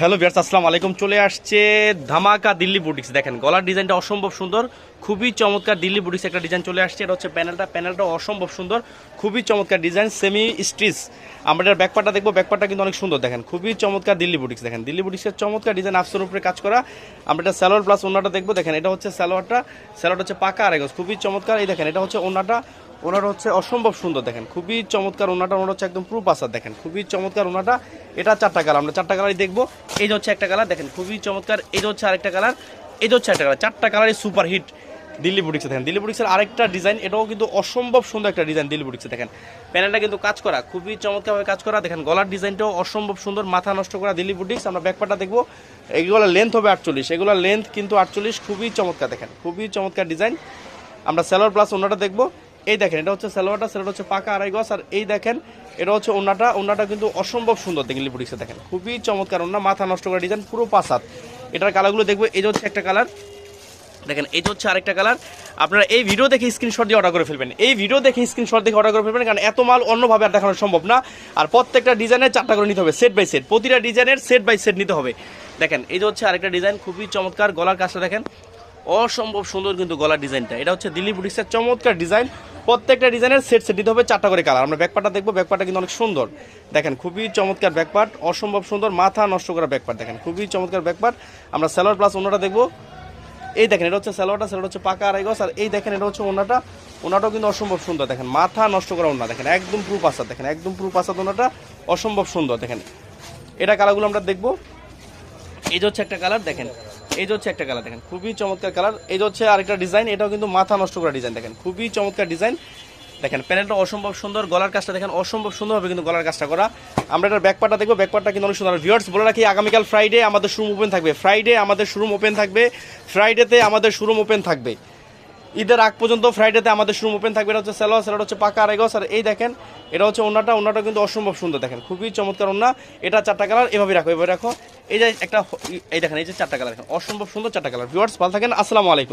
Hello বিয়ার্স আসসালামু আলাইকুম। চলে আসছে ধামাকা দিল্লি বুটিক্স। দেখেন, গলার ডিজাইনটা অসম্ভব সুন্দর, খুবই চমৎকার দিল্লি বুটিক্স একটা ডিজাইন চলে আসছে। এটা হচ্ছে প্যানেলটা প্যানেলটা অসম্ভব সুন্দর, খুবই চমৎকার ডিজাইন সেমি স্টিচ আমরা এটার ব্যাকপারটা দেখব ব্যাকপারটা কিন্তু অনেক সুন্দর। দেখেন, খুবই চমৎকার দিল্লি বুটিক্স। দেখেন, দিল্লি বুটিক্সের চমৎকার ডিজাইন আফসোর উপরে কাজ করা। আমরা এটা স্যালোয়ার প্লাস ওনাটা দেখব। দেখেন, এটা হচ্ছে স্যালোয়ারটা স্যালোয়ারটা হচ্ছে পাকা আরেগজ খুবই চমৎকার। এই দেখেন, এটা হচ্ছে ওনাটা ওনাটা হচ্ছে অসম্ভব সুন্দর দেখেন। খুবই চমৎকার ওনাটা, ওনার হচ্ছে একদম প্রুফ আসার দেখেন। খুবই চমৎকার ওনাটা। এটা চারটা কালার আমরা চারটা কালারই দেখব। এই যে হচ্ছে একটা কালার দেখেন, খুবই চমৎকার। এই যে হচ্ছে আরেকটা কালার এই যে হচ্ছে একটা কালার চারটা কালারই সুপার হিট দিল্লি বুটিক্সে দেখেন। দিল্লি বুটিক্সের আরেকটা ডিজাইন এটাও কিন্তু অসম্ভব সুন্দর একটা ডিজাইন দিল্লি বুটিক্সে দেখেন। প্যানেলটা কিন্তু কাজ করা, খুবই চমৎকারভাবে কাজ করা। দেখেন, গলার ডিজাইনটাও অসম্ভব সুন্দর, মাথা নষ্ট করা দিল্লি বুটিক্স আমরা ব্যাকপাটা দেখব। এগুলো লেন্থ হবে আটচল্লিশ। এগুলোর লেন্থ কিন্তু আটচল্লিশ, খুবই চমৎকার দেখেন। খুবই চমৎকার ডিজাইন আমরা স্যালোয়ার প্লাস ওনাটা দেখব। এই দেখেন, এটা হচ্ছে স্যালোয়ারটা স্যালোয়ার হচ্ছে পাকা আড়াই গজ, আর এই দেখেন, এটা হচ্ছে ওনাটা ওনাটা কিন্তু অসম্ভব সুন্দর দেখেন লিপুটিক্সে দেখেন, খুবই চমৎকার ওনা মাথা নষ্ট করা ডিজাইন পুরো পাসাত এটার কালারগুলো দেখব, এই হচ্ছে একটা কালার দেখেন, এই হচ্ছে আরেকটা কালার আপনারা এই ভিডিও দেখে স্ক্রিনশট দিয়ে অর্ডার করে ফেলবেন। এই ভিডিও দেখে স্ক্রিনশট দেখে অর্ডার করে ফেলবেন, কারণ এত মাল অন্যভাবে আর দেখানো সম্ভব না, আর প্রত্যেকটা ডিজাইনের চারটা করে নিতে হবে সেট বাই সেট প্রতিটা ডিজাইনের সেট বাই সেট নিতে হবে। দেখেন, এই যে হচ্ছে আরেকটা ডিজাইন খুবই চমৎকার, গলার কাজটা দেখেন, অসম্ভব সুন্দর কিন্তু গলার ডিজাইনটা এটা হচ্ছে দিল্লি বুটিক্সের চমৎকার ডিজাইন প্রত্যেকটা ডিজাইনের সেট সেট দিতে হবে চারটা করে কালার আমরা ব্যাকপার্টটা দেখব ব্যাকপার্টটা কিন্তু অনেক সুন্দর। দেখেন, খুবই চমৎকার ব্যাকপার্ট অসম্ভব সুন্দর, মাথা নষ্ট করা ব্যাকপার্ট দেখেন, খুবই চমৎকার ব্যাকপার্ট আমরা স্যালোয়ার প্লাস ওনাটা দেখব। এই দেখেন, এটা হচ্ছে স্যালোয়ারটা স্যালোয়ার হচ্ছে পাকা আড়াই গজ। আর এই দেখেন, এটা হচ্ছে ওনাটা। ওনাটাও কিন্তু অসম্ভব সুন্দর। দেখেন, মাথা নষ্ট করা ওনা। দেখেন, একদম প্রুফ আসাদ দেখেন, একদম প্রুফ আসাদ ওনাটা। অসম্ভব সুন্দর। দেখেন, এটা কালারগুলো আমরা দেখব। এই যে হচ্ছে একটা কালার দেখেন। এই যে হচ্ছে একটা কালার দেখেন, খুবই চমৎকার কালার। এই যে হচ্ছে আরেকটা ডিজাইন, এটাও কিন্তু মাথা নষ্ট করা ডিজাইন দেখেন, খুবই চমৎকার ডিজাইন। দেখেন, প্যানেলটা অসম্ভব সুন্দর, গলার কাজটা দেখেন, অসম্ভব সুন্দরভাবে কিন্তু গলার কাজটা করা। আমরা এটার ব্যাকপার্টটা দেখব, ব্যাকপার্টটা কিন্তু অনেক সুন্দর। ভিউয়ার্স বলে রাখি, আগামীকাল ফ্রাইডে আমাদের শোরুম ওপেন থাকবে। ফ্রাইডে আমাদের শোরুম ওপেন থাকবে। ফ্রাইডেতে আমাদের শোরুম ওপেন থাকবে। ঈদের আগ পর্যন্ত ফ্রাইডেতে আমাদের শোরুম ওপেন থাকবে। এটা হচ্ছে স্যালোয়ার স্যালোয়ার হচ্ছে পাকা আড়াই গজ আর এই দেখেন, এটা হচ্ছে ওনাটা ওনাটা কিন্তু অসম্ভব সুন্দর দেখেন। খুবই চমৎকার ওনা এটা চারটা কালার এভাবে রাখো এভাবে রাখো। এই যে একটা এই দেখেন, এই যে চারটা কালার অসম্ভব সুন্দর চারটা কালার ভিউয়ার্স ভালো থাকেন। আসসালামু আলাইকুম।